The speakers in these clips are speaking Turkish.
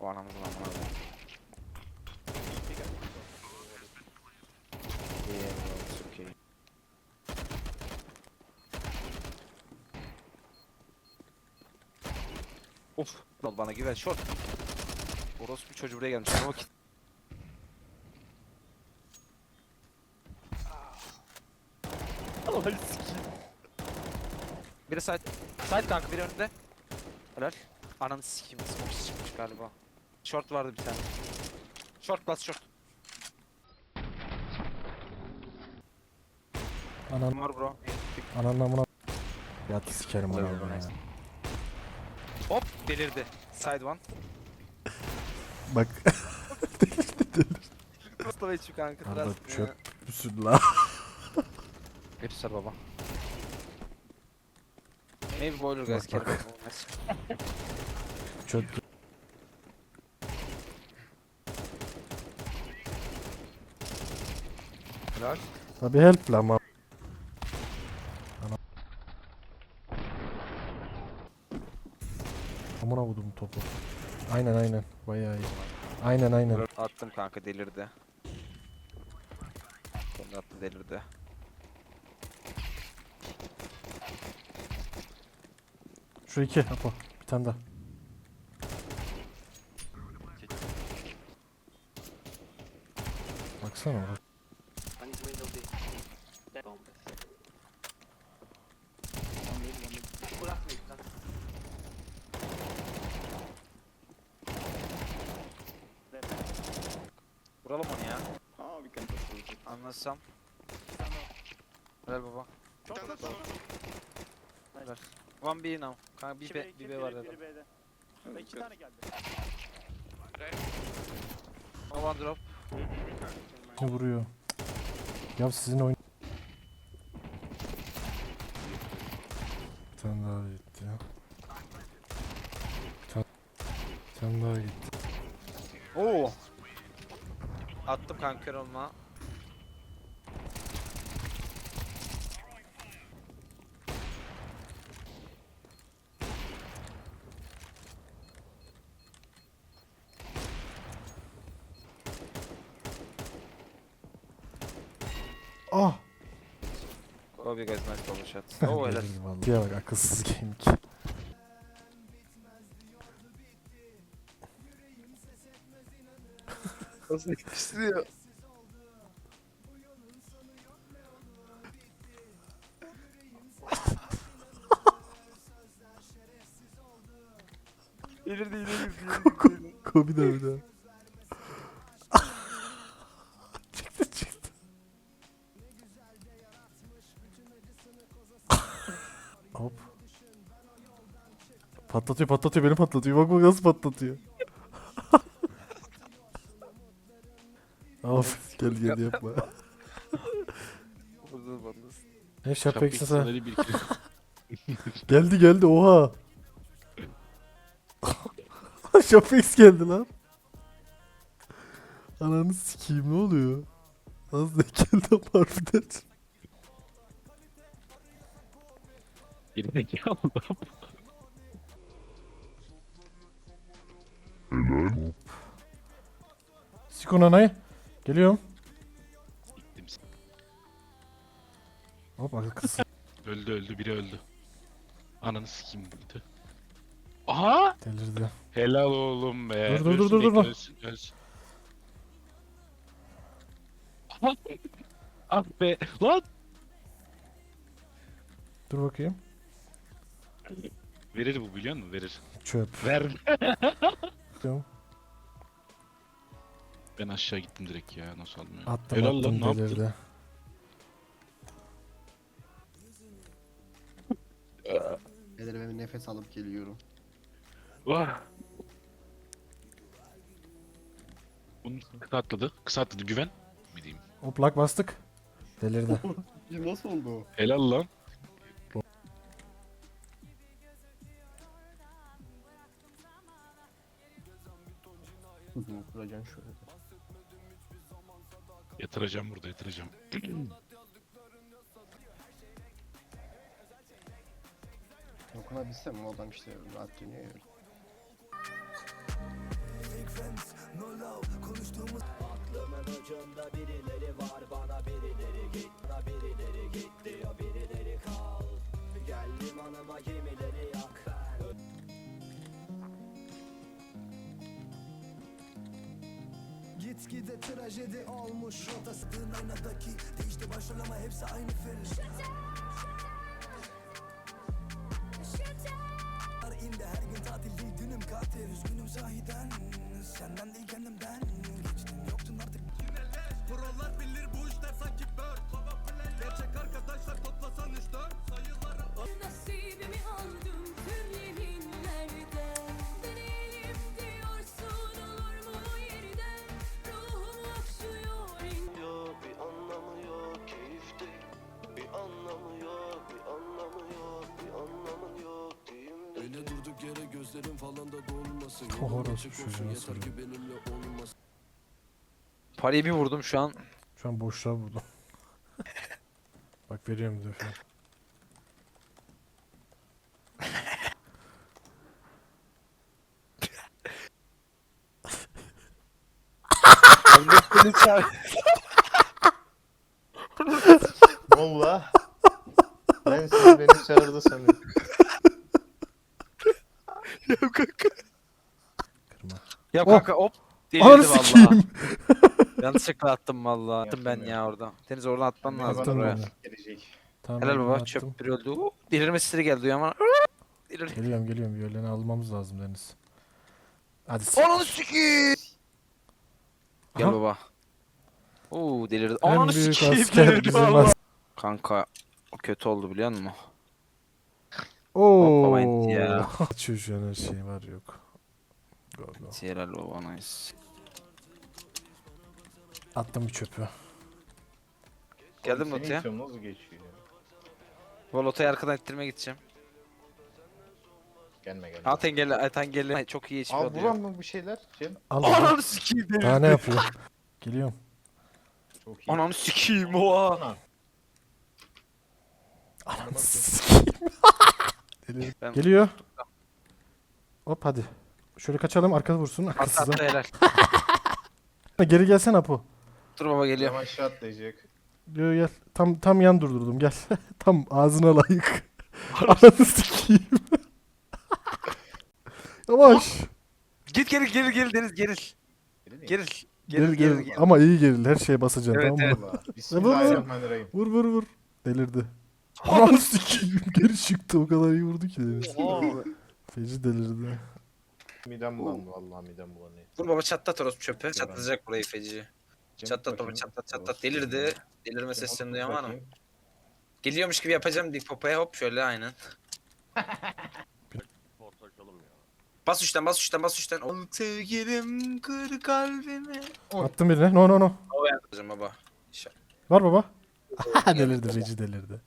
O anamızın amına koyayım. Yeah, it's okay. Of, lan bana güven short. Orospu çocuğu buraya gelmiş. Ama vakit. Biri side. Side kanka biri önünde. Helal. Ananı sikeyim. Smoke çıkmış galiba. Short vardı bir tane. Short last short. Anan, Var bro. anan amına. Yat sikerim onu. oldu, nice. Hop delirdi. Side one. Bak Mustafa içi kanka. Arda biraz- çöp müsün la? Hepsi sar baba. Maybe boiler guys Bak, bak. Çöp. Helal. Tabi help la ama. Amına vurdum topu. Aynen aynen. Bayağı iyi. Aynen aynen. Attım kanka delirdi. Sonra attı delirdi. Şu iki. Apo. Bir tane daha. Baksana orada. Vuralım onu ya. Oh, we can push it. Anlasam. Helal baba. Helal. One B now. Kanka bir B, bir B var dedim. İki tane geldi. One drop. Ne vuruyor? Ya sizin oyun... Bir tane daha gitti ya. Bir tane daha gitti. Attım kanker olma. Ah! Guys nice bubble shot. Oo helal. Vallahi. Ya bak akılsız gaming. Nasıl yakıştırıyor? İleri değil, ileri değil. Kobi de bir. Patlatıyor patlatıyor beni patlatıyor. Bak bak nasıl patlatıyor. Gel gel yapma. Ne bir kere. Geldi geldi oha. Şapex geldi lan. Ananı sikeyim ne oluyor? Az da geldi harbiden. Geri zekalı lan. Sikon anayı. Geliyorum. Hop arkası. Öldü öldü biri öldü. Ananı sikeyim öldü. Aha! Delirdi. Helal oğlum be. Dur, dur, dur, dur, dur, dur. Ölsün, ölsün. Aha! ah be. Lan! Dur bakayım. Verir bu biliyor musun? Verir. Çöp. Ver. Diyorum. Ben aşağı gittim direkt ya. Nasıl almıyor? Attım Helal attım lan, ne yaptın? delirdi. Ellerime bir nefes alıp geliyorum. Vah! Bunun kısa atladı. Kısa atladı. Güven. Mi diyeyim? Hop lak bastık. Delirdi. Nasıl oldu? Helal lan. Kuracaksın şöyle. Yatıracağım burada yatıracağım. alabilsem o adam işte rahat dönüyor. Aklımın ucunda birileri var bana birileri git birileri git diyor birileri kal Gel limanıma gemileri yak ben Gitgide trajedi olmuş Rotasıdığın aynadaki Değişti başrol hepsi aynı film gözlerim falan da dolmasın Yolun açık olsun çocuğuna yeter ki benimle olmasın Parayı bir vurdum şu an. Şu an boşluğa vurdum. Bak veriyorum defa. Valla. Ben siz beni çağırdı sanıyorum. Ya Oh. kanka hop. Delirdi Ananı valla. sikeyim. Yanlışlıkla attım valla. Attım ben ya orada. Deniz oradan atman lazım Attım oraya. ben. Gelecek. Tamam, Helal baba attım. çöp biri öldü. Delirme sesleri geldi duyuyor ama. Delir. Geliyorum geliyorum. Violeni almamız lazım Deniz. Hadi s- Ananı sikeyim. Gel Aha. baba. Oo delirdi. En Ananı büyük sikeyim asker delirdi bizim valla. as- Kanka o kötü oldu biliyor musun? Oo. Baba enti ya. Çocuğun her şeyi var yok. Go go. Helal baba nice. Attım bir çöpü. Geldin mi Seni Lotu'ya? itiyorum, Nasıl geçiyor? ya? Bu Lotu'yu arkadan ittirmeye gideceğim. Gelme gelme. At engelli, at engelli. Ay, Çok iyi HP Al alıyor. vuran mı bir şeyler? Cem. Al. Ananı sikeyim delirdi. Daha ne yapıyor? Geliyorum. Çok iyi. Ananı sikeyim oha. Ana. Ananı sikeyim. Ben- Geliyor. Hop hadi. Şöyle kaçalım arkada vursun At arkasıza. at helal. Geri gelsene Apo. Dur baba geliyor. Cem aşağı atlayacak. Gel gel. Tam tam yan durdurdum gel. tam ağzına layık. Ananı sikeyim. Yavaş. Git geri geri geri Deniz geril. Geril. Geril. Geril Geril geril. geril. geril. Ama iyi geril. Her şeye basacaksın Evet, tamam mı? evet. Valla. Bismillahirrahmanirrahim. Vur vur vur. Delirdi. Ananı sikeyim. Geri çıktı. O kadar iyi vurdu ki deniz. Feci delirdi. Midem bulandı vallahi midem bulanıyor. Dur baba çatlat orospu çöpü. Çatlayacak burayı feci. Cem Çatlat baba bakayım. çatlat çatlat. Delirdi. Delirme seslerini duyuyor ama. bakayım. Geliyormuş gibi yapacağım dik popaya hop şöyle aynen. Bas üçten bas üçten bas üçten. Ol sevgilim kır kalbimi. Attım birine. No no no. O yapacağım baba. Var baba. delirdi. Reci delirdi.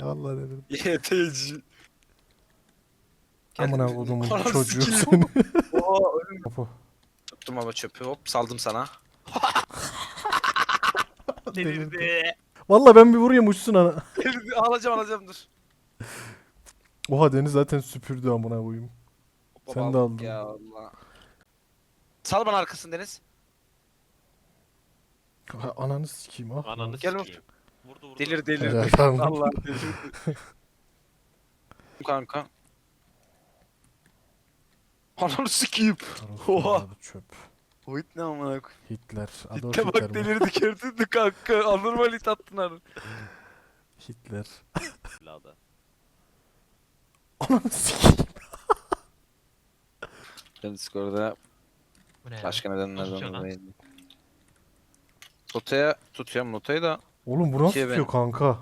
Vallahi delirdi. YTC. Amına kodumun Ananı çocuğu sikeyim. seni. Oo, Apo. Tuttum baba çöpü hop saldım sana. Delirdi. Vallahi ben bir vurayım uçsun ana. Delirdi. Alacağım alacağım dur. Oha Deniz zaten süpürdü amına koyayım. Sen de aldın. Ya Allah. Sal bana arkasını Deniz. Ha, Ananı sikeyim ah. Ananı Gel sikeyim. Vurdu vurdu. Delir delir. Helal. Allah delirdi. Kanka. Ananı sikeyim. Oha. Çöp. O it ne amına koyayım. Hitler. Adolf Hitler bak mi? delirdi mü kanka. Anormal it attın abi. Hitler. Lada. Ananı sikeyim. Ben Discord'da Bu ne ya? başka nedenlerden Tutuyor lan. dolayı. Notaya tutuyorum notayı da. Oğlum bu nasıl İkiye tutuyor ben- kanka?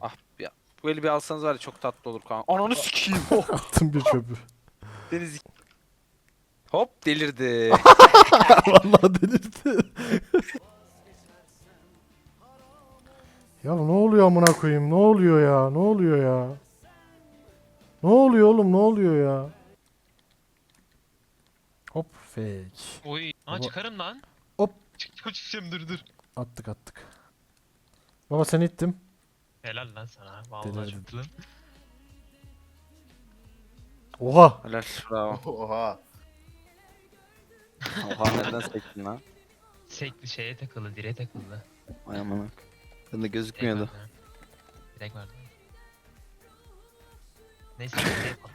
Ah ya. Bu eli bir alsanız var ya çok tatlı olur kanka. Ananı sikeyim. Attım bir çöpü. Deniz. Hop delirdi. Vallahi delirdi. ya ne oluyor amına koyayım? Ne oluyor ya? Ne oluyor ya? Ne oluyor oğlum? Ne oluyor ya? Hop fake. Oy. Baba- çıkarım lan. Hop. Çıkacağım çıkacağım dur dur. Attık attık. Baba seni ittim. Helal lan sana. Vallahi Delirdim. çok lan. Oha. Helal bravo. Oha. Oha nereden sektin lan? Sekli şeye takıldı, direğe takıldı. Ay amına. Ben de Direk gözükmüyordu. vardı. Direk vardı. Neyse direk var.